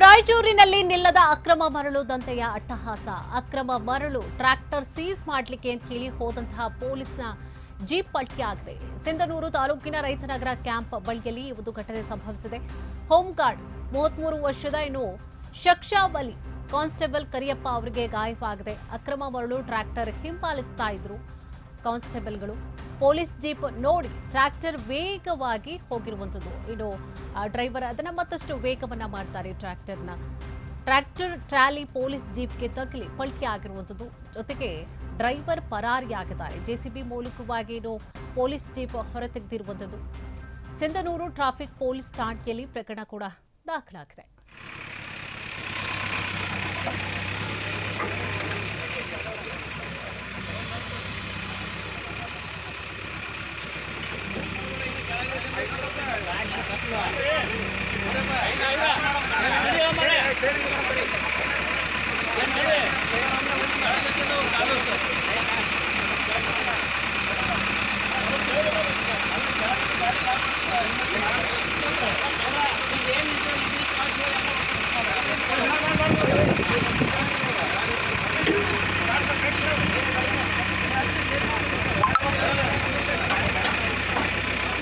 ರಾಯಚೂರಿನಲ್ಲಿ ನಿಲ್ಲದ ಅಕ್ರಮ ಮರಳು ದಂತೆಯ ಅಟ್ಟಹಾಸ. ಅಕ್ರಮ ಮರಳು ಟ್ರ್ಯಾಕ್ಟರ್ ಸೀಸ್ ಮಾಡಲಿಕ್ಕೆ ಅಂತ ಹೇಳಿ ಹೋದಂತಹ ಪೊಲೀಸ್ನ ಜೀಪ್ ಪಲ್ಟಿಯಾಗಿದೆ ಸಿಂಧನೂರು ತಾಲೂಕಿನ ರೈತನಗರ ಕ್ಯಾಂಪ್ ಬಳಿಯಲ್ಲಿ ಒಂದು ಘಟನೆ ಸಂಭವಿಸಿದೆ. ಹೋಮ್ಗಾರ್ಡ್ ಮೂವತ್ಮೂರು ವರ್ಷದ ಇನ್ನು ಶಕ್ಷಾಬಲಿ ಕಾನ್ಸ್ಟೇಬಲ್ ಕರಿಯಪ್ಪ ಅವರಿಗೆ ಗಾಯವಾಗಿದೆ ಅಕ್ರಮ ಮರಳು ಟ್ರ್ಯಾಕ್ಟರ್ ಹಿಂಬಾಲಿಸ್ತಾ ಇದ್ರು ಕಾನ್ಸ್ಟೇಬಲ್ಗಳು. ಪೊಲೀಸ್ ಜೀಪ್ ನೋಡಿ ಟ್ರ್ಯಾಕ್ಟರ್ ವೇಗವಾಗಿ ಹೋಗಿರುವಂಥದ್ದು ಇನ್ನು ಡ್ರೈವರ್ ಅದನ್ನ ಮತ್ತಷ್ಟು ವೇಗವನ್ನ ಮಾಡ್ತಾರೆ ಟ್ರ್ಯಾಕ್ಟರ್ನ. ಟ್ರ್ಯಾಕ್ಟರ್, ಟ್ರಾಲಿ ಪೊಲೀಸ್ ಜೀಪ್ಗೆ ತಗಲಿ ಪಲ್ಕಿ ಆಗಿರುವಂಥದ್ದು ಜೊತೆಗೆ ಡ್ರೈವರ್ ಪರಾರಿಯಾಗಿದ್ದಾರೆ ಜೆಸಿಬಿ ಮೂಲಕವಾಗಿ ಏನು ಪೊಲೀಸ್ ಜೀಪ್ ಹೊರತೆಗೆದಿರುವಂಥದ್ದು ಸಿಂಧನೂರು ಟ್ರಾಫಿಕ್ ಪೊಲೀಸ್ ಠಾಣೆಯಲ್ಲಿ ಪ್ರಕರಣ ಕೂಡ ದಾಖಲಾಗಿದೆ.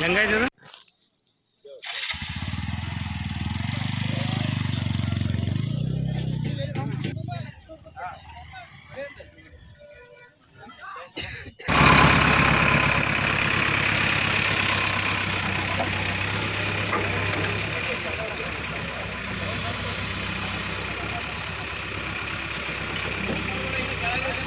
ಹೆಂಗಾಯ್ತದ